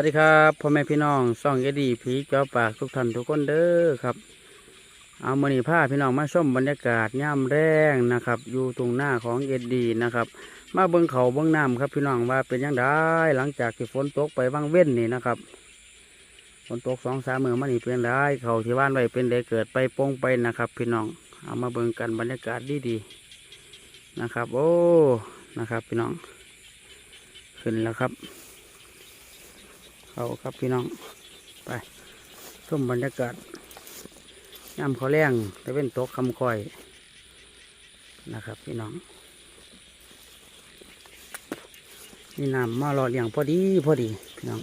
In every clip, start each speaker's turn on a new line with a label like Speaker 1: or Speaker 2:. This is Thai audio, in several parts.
Speaker 1: วัสดีครับพ่อแม่พี่น้องซ่องเอดีผีเจ้าปากทุกท่านทุกคนเด้อครับ เอามือนีผ้าพี่น้องมาชมบรรยากาศย่ำแรงนะครับ อยู่ตรงหน้าของเอดีนะครับ มาเบิ้งเขาเบิ้งน้ำครับพี่น้องว่าเป็นยังไงหลังจากที่ฝนตกไปว่างเว้นนี่นะครับฝนตกสองสามมือมานี่เป็นได้เขาที่บ้านไว้เป็นได้เกิดไปโปงไปนะครับ พี่น้องเอามาเบิ้งกันบรรยากาศดีๆนะครับ โอ้นะครับ พี่น้องขึ้นแล้วครับ เขาครับพี่น้อง ไปชมบรรยากาศย่ำเขาแรงแต่เป็นตกคำคอยนะครับ พี่น้องนี่น้ำมาหล่อเลี้ยงพอดีพอดีพี่น้อง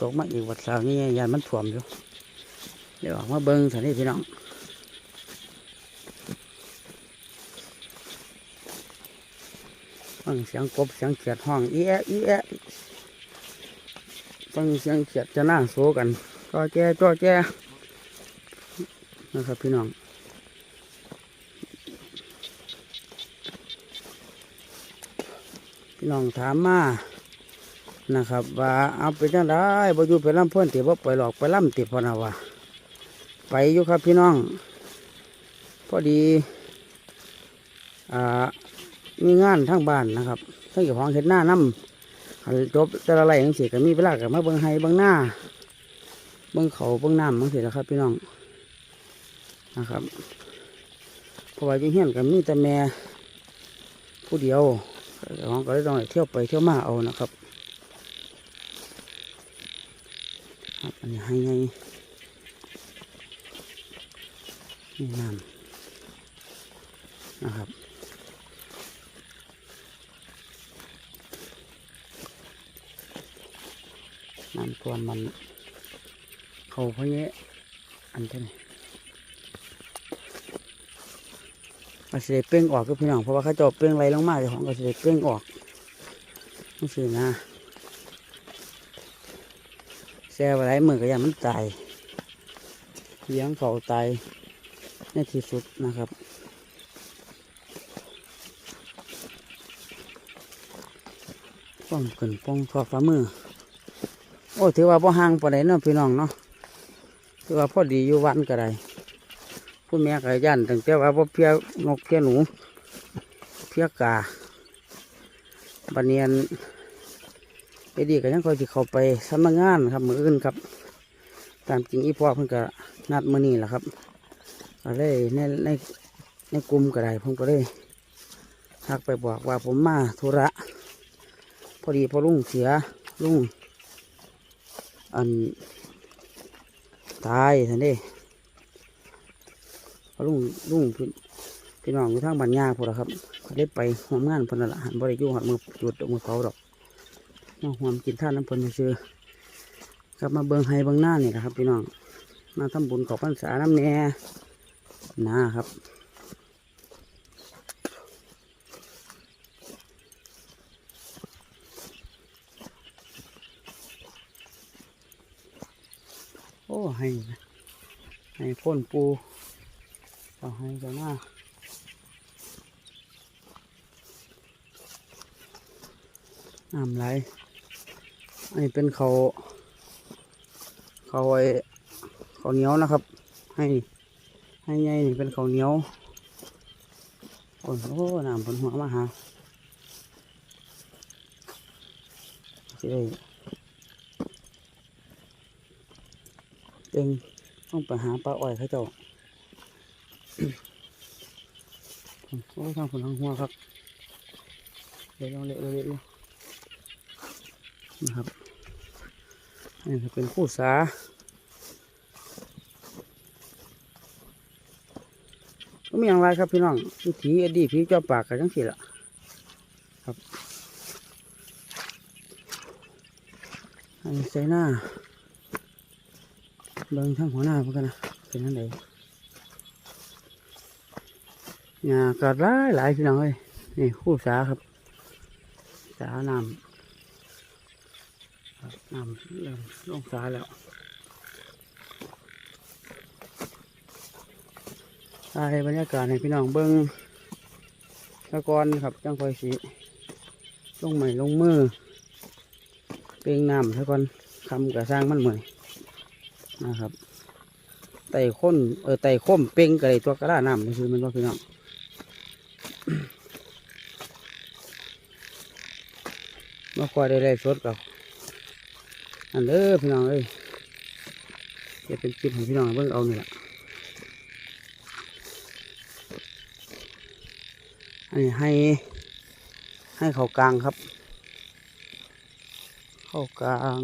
Speaker 1: ตกมาอีกวัดสาวนี่ยานมันถ่วมอยู่เดี๋ยวออกมาเบิ้งสันนี่พี่น้อง ฟังเสียงกบเสียงเขียดห้องอีแอะอีแอะฟังเสียงเขียดจะน่าโซกันจ้อแจ้จ้อแจ้นะครับพี่น้องพี่น้องถามมานะครับ ว่าเอาไปจังได้บ่อยู่ไปล่ำเพื่อนติบ่ไปหลอกไปล่ำติพอนะว่าไปอยู่ครับพี่น้อง พอดีอ่า มีงานทั้งบ้านนะครับทั้งเจ้าของเห็ดหน้าน้ำหันจบแต่ละไรอย่างสิก็มีเวลากับมาเบิ้งไห้เบิ้งหน้าเบิ้งเขาเบิ้งน้ำบางสิแหละครับ พี่น้องนะครับเพราะว่าอยู่เฮียนกับมีแต่แม่ผู้เดียวเจ้าของก็เลยต้องเที่ยวไปเที่ยวมาเอานะครับครับอันนี้ให้ไงนี่น้ำนะครับ วมมันเขาเพราะเนี้อันเท่านี้ก็สิได้เป้งออกก็พี่น้องเพราะว่าเขาจาะเป้งไรลงมาเจ้าของก็สิได้เป้งออกนี่สินะแซ่ไว้หมือก็ยังมันตายเลี้ยงเขาตายในที่สุดนะครับป้องขึ้นป้องทอฟ้ามือ โอ้ถือว่าพ่อห่างปานใดเนาะพี่น้องเนาะถือว่าพอดีอยู่วันก็ได้ผู้แม่ก็ยันตั้งแต่ว่าพ่อเพียนกเพียหนู เพียกาบันเนียนไอ้ดีก็ยังคอยที่เขาไปสำนักงานครับมืออื่นครับ ตามจริงอีพ่อเพิ่นก็นัดมื้อนี้แหละครับก็เลยในในในกลุ่มก็ได้ผมก็เลยทักไปบอกว่าผมมาธุระ พอดีพอลุงเสียลุง อันตายท่านเด้ลุงลุงพี่พี่น้องอยู่ทางบ้านยาพวกเราครับเขาได้ไปห่วมงานพนละหันบริยุ่งหัดมือจุดมือเขาดอกมาห่วมกินท่านน้ำพนซื้อกลับมาเบิงไฮเบิงหน้านี่แหละครับ พี่น้องมาทำบุญขอพรรษาน้ำแน่นะครับ โอ้ให้ให้พ่นปูเอาให้กันหน้าน้ำไหลอันนี้เป็นเขาเขาไอ้เขาเหนียวนะครับ ให้ ให้ใหญ่นี่เป็นเขาเหนียวโอ้โหน้ำบนหัวมาหาสิได้ เองต้องไปหาปลาอ้อยเขาเจ้าโอ้ทางผลทางหัวครับ เดี๋ยวลองเละเละนะครับนนี้ก็เป็นคู่สาก็มีอย่างไรครับพี่น้องวิถีอดีตพี่เจ้าปากกันจังสิล่ะครับอันนี้ใส่หน้า เบิ่งทั้งหัวหน้าเพื่อนกันนะเป็นนั่นเองงากัดหลายหลายพี่น้องเลยนี่คู่สาครับ สาน้ำน้ำเริ่มลงสาแล้วถ่ายบรรยากาศให้พี่น้องเบิ่งตะกอนครับจังคอยสีลงใหม่ลงมือ เปงน้ำซะกอนคำกระสร้างมันเหมือน นะครับไต่ข้นเออไต่ข้มเปงกระไรตัวกระด้าน้ำนี่คือมันว่าพี่น้องมาคอยได้ได้สดกับอันเด้อพี่น้องเอ้ยจะเป็นคลิปของพี่น้องเบิ่งเอานี่แหละอันนี้ให้ให้เขากลางครับ เข้ากลาง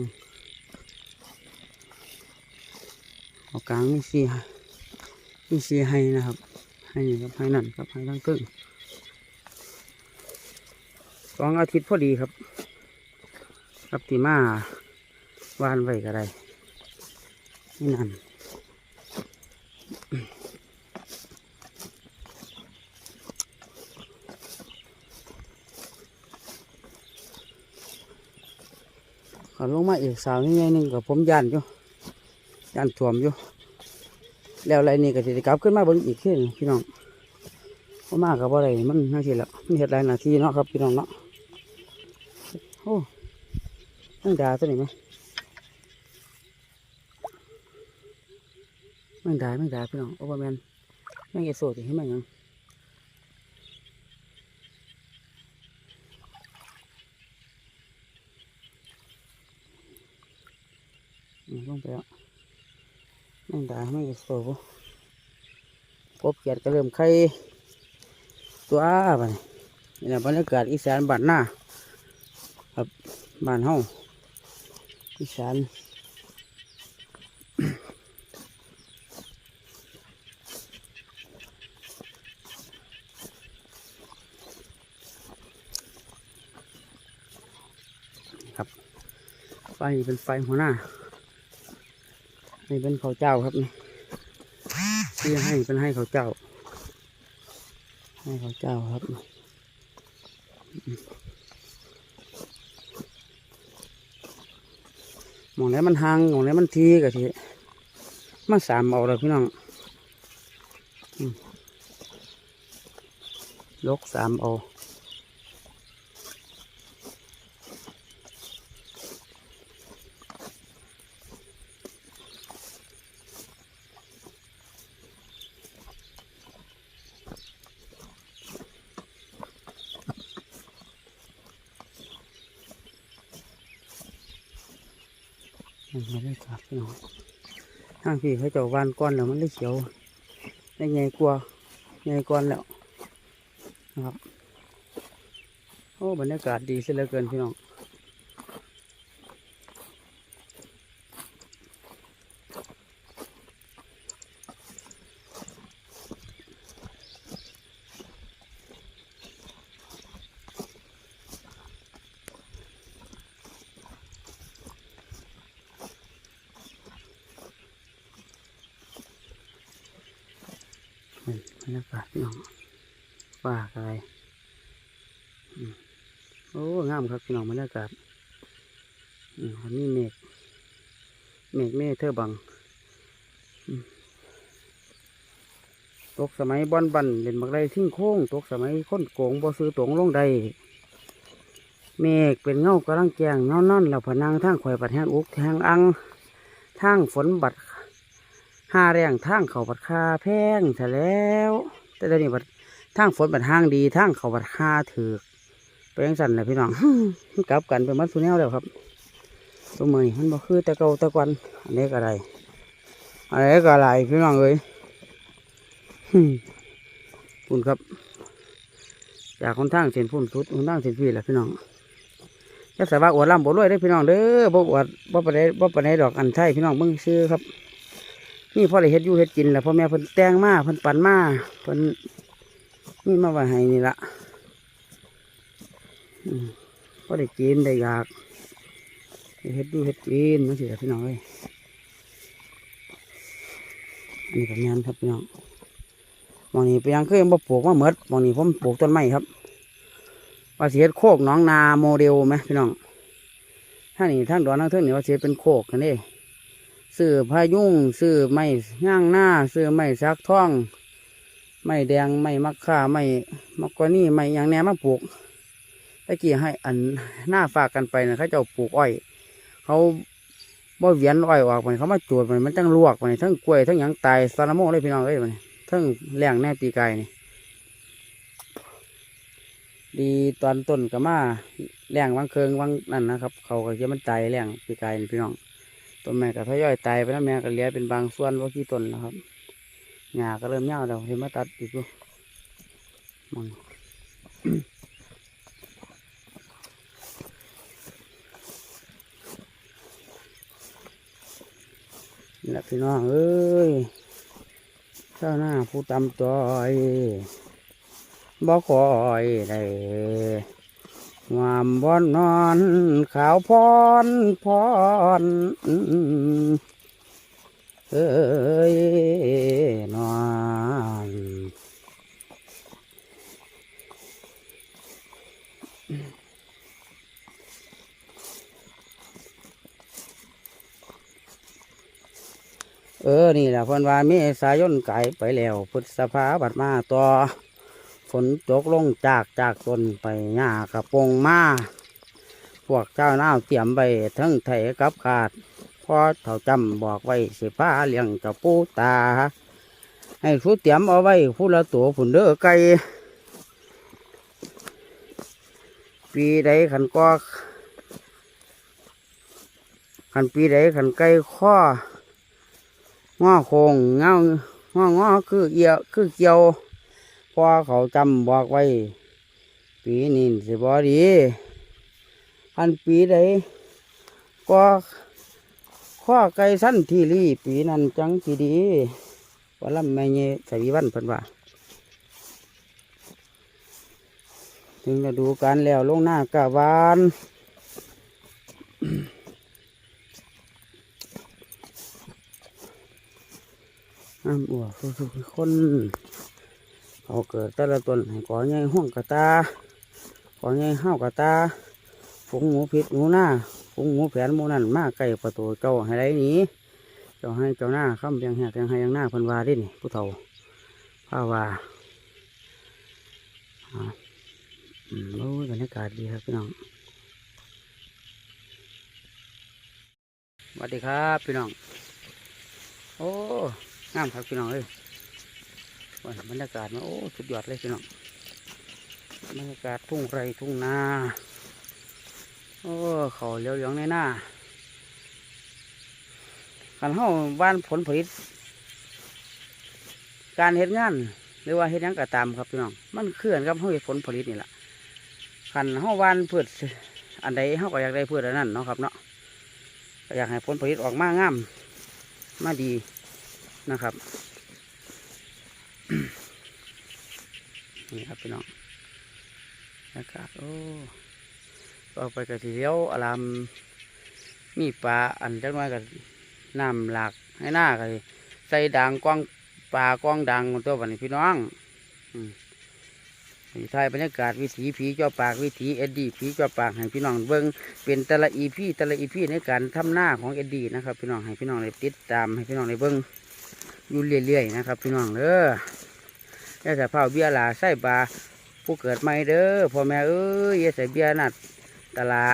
Speaker 1: เข้าก ลางมีสี่มีสี่ให้นะครับ ให้นะครับให้นั่นครับให้ทั้งครึ่งสองอาทิตย์พอดีครับครับที่มาวานไว้ก็ได้นี่นั่นขอลงมาอีกสาวนี่ไงหนึ่งกับผมยันอยู่ยันถ่วมอยู่ แล้วอะไรนี่ก็จะกลับขึ้นมาบนอีกขึ้นพี่น้องเพรามากกับอะไรมันน่าเสิละมันเห็ดหลายนาทีเนาะครับพี่น้องเนาะโอ้แมงดาตัวนี้ไหมแมงดาแมงดาพี่น้องโอ้บแมนแมงเอโซติให้มันยังลงไปแล้ว แมงดาแมงเอโซบ่กบเกียดก็เริ่มไข่ตัวไปนี่แหละบรรยากาศอีสานบ้านหน้าครับบ้านเฮาอีสานครับไฟเป็นไฟหัวหน้า นี่เป็นข้าวเจ้าครับนี่ที่ให้เป็นให้ข้าวเจ้า ให้ข้าวเจ้าครับมองไหนมันห่างมองไหนมันทีกะทีมาสามเอาเลยพี่น้องอืมลกสามเอา ไม่ได้ครับพี่น้องทางพี่เขาเจ้าวานก้อนแล้วมันได้เขียวได้ไงกลัวไงก้อนแล้วนะครับโอ้บรรยากาศดีเสียเหลือเกินพี่น้องนี่บ รยากาศพี่น้องป่าอะไรโอ้งามครับพี่น้องบรรยากาศอันนี้เมฆเมฆเมฆเธอบังตกสมัยบอนบันเล่นบักไดทิ้งโค้งตกสมัยค้นโกงบ่ซื้อตวงลงใดเมฆเป็นเงากระลังแจงเงานอนแล้วพนังทางข่อยปัดแห้งอุกแทงอังทางฝนบัด ห้าแรงทางเขาบัดคาแพงซะแล้ว แต่ตอนนี้บัดทางฝนบัดห้างดีทางเขาบัดคาถือไปยังสั่นเลยพี่น้องมันกลับกันไปมัดสุแนวแล้วครับตัวมือมันบ่คือต่เกาต่กวันอันนี้ก็อะไรอันนี้ก็อะไรพี่น้องเอ้ยหึ่มปุ่นครับ จากคนทางเส้นพุ่นสุดคนทางเส้นพี่แหละพี่น้องจะสาว่าอวดล่ำบวรวยได้พี่น้องเด้อบ่อวดบ่ปานใดบ่ปานใดดอกอันใช่พี่น้องเบิ่งซื้อครับ นี่พ่อได้เฮ็ดอยู่เฮ็ดกินแหละพ่อแม่เพิ่นแต่งมาเพิ่นปั่นมาเพิ่นนี่มาไว้ให้นี่ละพ่อได้กินได้อยากได้เฮ็ดอยู่เฮ็ดกินนั่นสิล่ะพี่น้องเอ้ยอันนี้ก็แม่นครับพี่น้องมองนี้ไปยังเคยบ่ปลูกมาเหมิดมองนี้ผมปลูกต้นไม้ครับว่าเฮ็ดโคกหนองนาโมเดลไหมพี่น้องถ้านี่ทางดอนทางเทิงนี่ว่าเฮ็ดเป็นโคกกันเด้ ซื้อพายุงซื้อไม้ย่างหน้าซื้อไม้ซักท่อง ไม้แดงไม้มักข่าไม้มักกว่านี่ไม้หยางแหนมาปลูกตะกี้ให้อันหน้าฝากกันไปนะเขาเจ้าปลูกอ้อย เขาบ่เวียนอ้อยออกมันเขามาจูดมันมันจังลวกมันทั้งกล้วยทั้งหยังตายซาลาโมเลยพี่น้องเอ้ยมันทั้งแรงแน่ปีกายนี่ดีตอนต้นก็มาแรงวังเคืองวังนั่นนะครับ เขาก็จะมันตายแรงปีกายพี่น้อง ต้นแม่ก็ทยอยตายไปแล้วแม่ก็เหลี้ยเป็นบางส่วนว่ากี่ต้นนะครับหญ้าก็เริ่มเหี่ยวแล้วเห็นมาตัดอีกอยู่มองนี่แหละพี่น้องเอ้ยเจ้าหน้าผู้ตำต้อยบ่คอยได้ งามบอนนอนขาวพรพรเอ้ยนอนเออ นี่แหละพนวาเมษายนไก่ไปแล้วพฤษภาบัดมาต่อ ฝนตกลงจากจากต้นไปหญ้ากระปงมาพวกเจ้าหน้าเตรียมไปทั้งไถกับขาดพอเท่าจำบอกไว้สิพาเลี้ยงเจ้าปูตา ให้ทุเตรียมเอาไว้ผู้ละตัวผุนเด้อไก่ปีใดขันก็ขันปีใดขันไก่ข้อง้อโคงเงาง้อง้อคือเอียวคือเกียว พอเขาจำบอกไว้ ปีนี้สิบอดีอันปีใดก็ข้อไก่สั้นทีรีปีนั้นจังทีดีว่าลำแม่เยสวีวันเพิ่นว่าถึงจะดูการแล้วลงหน้ากะวานน้ำอัวสุกๆคน เขาเกิดแต่ละตนให้ก่อใหญ่ห้องกระตาก่อใหญ่ห้าวกระตาฝงหมูพิษหมูหน้าฝงหมูแผนหมูนั่นมาใกล้ประตูเจ้าให้ไรนี้เจ้าให้เจ้าหน้าข้ามเพียงแหกยังให้ยังหน้าพันวาดินี่ผู้เฒ่าผ้าวาโอ้ยบรรยากาศดีครับพี่น้องสวัสดีครับพี่น้อง โอ้งามครับพี่น้องเอ้ย บรรยากาศมาโอ้สุดยอดเลยพี่น้องบรรยากาศทุ่งไรทุ่งนาโอ้เขาเลี้ยวเลียงในหน้าขันเฮาบ้านผลผลิต การเฮ็ดงานหรือว่าเฮ็ดยังก็ตามครับพี่น้องมันเคลื่อนกับเฮาผลผลิตนี่แหละขันเฮาบ้านพืชอันใดเฮาก็อยากได้พืชอันนั้นเนาะครับเนาะอยากให้ผลผลิตออกมางามมาดีนะครับ นี่ครับพี่น้องอากาศโอ้ต่อไปก็สิเลี้ยวอารามมีปลาอันจักหน้อยกับน้ำหลากให้หน้าก็สิใส่ด่างกว้างปลากว้างดังตัววันนี้พี่น้องอืมนี่ถ่ายบรรยากาศวิถีผีเจ้าปากวิถีเอ็ดดี้ผีเจ้าปากให้พี่น้องเบิ้งเป็นแต่ละอีพีแต่ละอีพีในการทำหน้าของเอ็ดดี้นะครับพี่น้องให้พี่น้องได้ติดตามให้พี่น้องได้เบิ้ง อยู่เรื่อยๆนะครับพี่น้องเด้อยาใส่เผาเบี้ยหลาใส่ปลาผู้เกิดใหม่เด้อพ่อแม่เอ้ยอยาใส่เบี้ยนัดตลา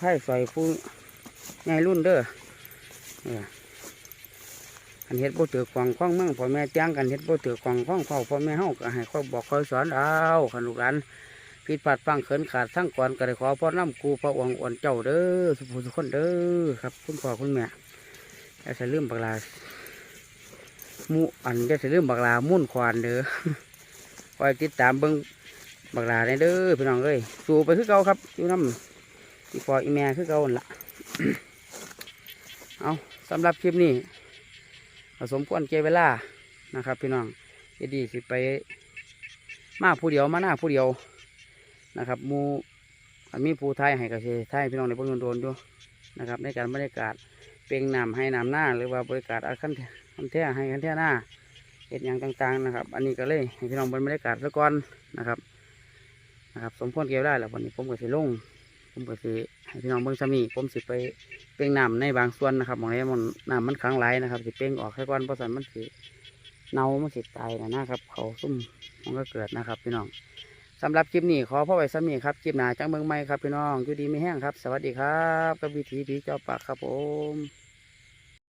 Speaker 1: ให้ใส่ผู้ใหญ่รุ่นเด้ออันเฮ็ดบ่ถือควางข้องเมืองพ่อแม่จ้างกันเฮ็ดบ่ถือควางข้องเฝ้าพ่อแม่เฮาก็ให้เขาบอกคอยสอนเอาขันลูกหลานผิดพลาดฟังเขินขาดทั้งก่อนก็ได้ขอพ่อน้ำกูพระองค์อ่อนเจ้าเด้อสุภูสุคนเด้อครับ คุณพ่อคุณแม่ อย่าใส่ลืมบักลามูอันอย่าใส่ลืมบักลามุ่นควานเด้อคอยติดตามเบิ้งบักลาในเด้อพี่น้องเอ้ยสู่ไปคือเก่าครับอยู่น้ำอีพออีแม่คือเก่าหั่นละเอาสำหรับคลิปนี้ผสมควรเกเวลานะครับพี่น้องเอดีสิไปมาผู้เดียวมาหน้าผู้เดียวนะครับมูอันมีผู้ไทยให้กับเชไทยพี่น้องในเบื้องโดนๆด้วยนะครับในการบรรยากาศ เปลงน้ำให้น้ำหน้าหรือว่าบริการอาคันแท้คันแท้ให้คันแท้หน้าเห็ดอย่างต่างๆนะครับ อันนี้ก็เลยให้พี่น้องเป็นบรรยากาศซะก่อนนะครับนะครับ สมควรเกี่ยวได้แล้ววันนี้ผมก็สิลงผมก็สิให้พี่น้องเบิ่งซ้ำนี่ผมสิไปเปลงน้ำในบางส่วนนะครับมองนี้มันน้ำมันขังไหลนะครับสิเปลงออกแค่ก่อนเพราะสันมันสิเน่ามันสิตายนะนะครับ เขาซุ่มมันก็เกิดนะครับ พี่น้อง สำหรับคลิปนี้ขอพ่อไว้สำนีครับคลิปหนาจังเมืองใหม่ครับพี่น้องอยู่ดีไม่แห้งครับ สวัสดีครับกับวิถีผีเจ้าปากครับผม